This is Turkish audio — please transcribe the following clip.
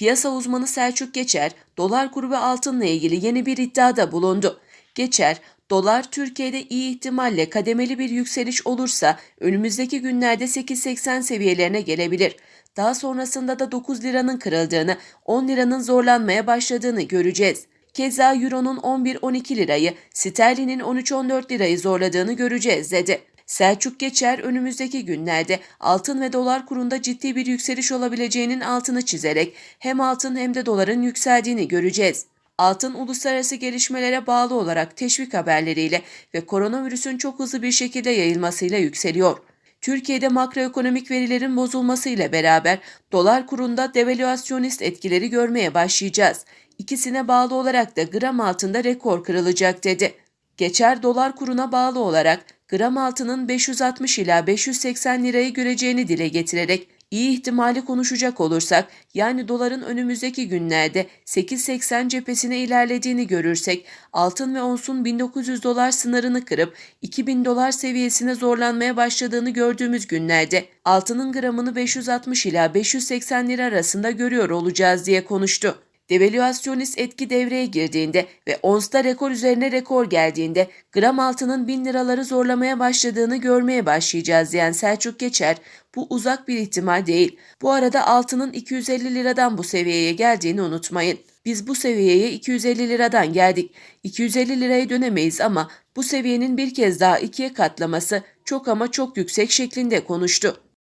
Piyasa uzmanı Selçuk Geçer, dolar kuru ve altınla ilgili yeni bir iddiada bulundu. Geçer, dolar Türkiye'de iyi ihtimalle kademeli bir yükseliş olursa önümüzdeki günlerde 8.80 seviyelerine gelebilir. Daha sonrasında da 9 liranın kırıldığını, 10 liranın zorlanmaya başladığını göreceğiz. Keza Euro'nun 11-12 lirayı, sterlinin 13-14 lirayı zorladığını göreceğiz dedi. Selçuk Geçer önümüzdeki günlerde altın ve dolar kurunda ciddi bir yükseliş olabileceğinin altını çizerek hem altın hem de doların yükseldiğini göreceğiz. Altın uluslararası gelişmelere bağlı olarak teşvik haberleriyle ve koronavirüsün çok hızlı bir şekilde yayılmasıyla yükseliyor. Türkiye'de makroekonomik verilerin bozulmasıyla beraber dolar kurunda devalüasyonist etkileri görmeye başlayacağız. İkisine bağlı olarak da gram altında rekor kırılacak dedi. Geçer dolar kuruna bağlı olarak gram altının 560 ila 580 lirayı göreceğini dile getirerek iyi ihtimali konuşacak olursak yani doların önümüzdeki günlerde 8.80 cephesine ilerlediğini görürsek altın ve onsun 1900 dolar sınırını kırıp 2000 dolar seviyesine zorlanmaya başladığını gördüğümüz günlerde altının gramını 560 ila 580 lira arasında görüyor olacağız diye konuştu. Devalüasyonist etki devreye girdiğinde ve onsta rekor üzerine rekor geldiğinde gram altının 1000 liraları zorlamaya başladığını görmeye başlayacağız diyen Selçuk Geçer, bu uzak bir ihtimal değil. Bu arada altının 250 liradan bu seviyeye geldiğini unutmayın. Biz bu seviyeye 250 liradan geldik. 250 liraya dönemeyiz ama bu seviyenin bir kez daha ikiye katlaması çok ama çok yüksek şeklinde konuştu.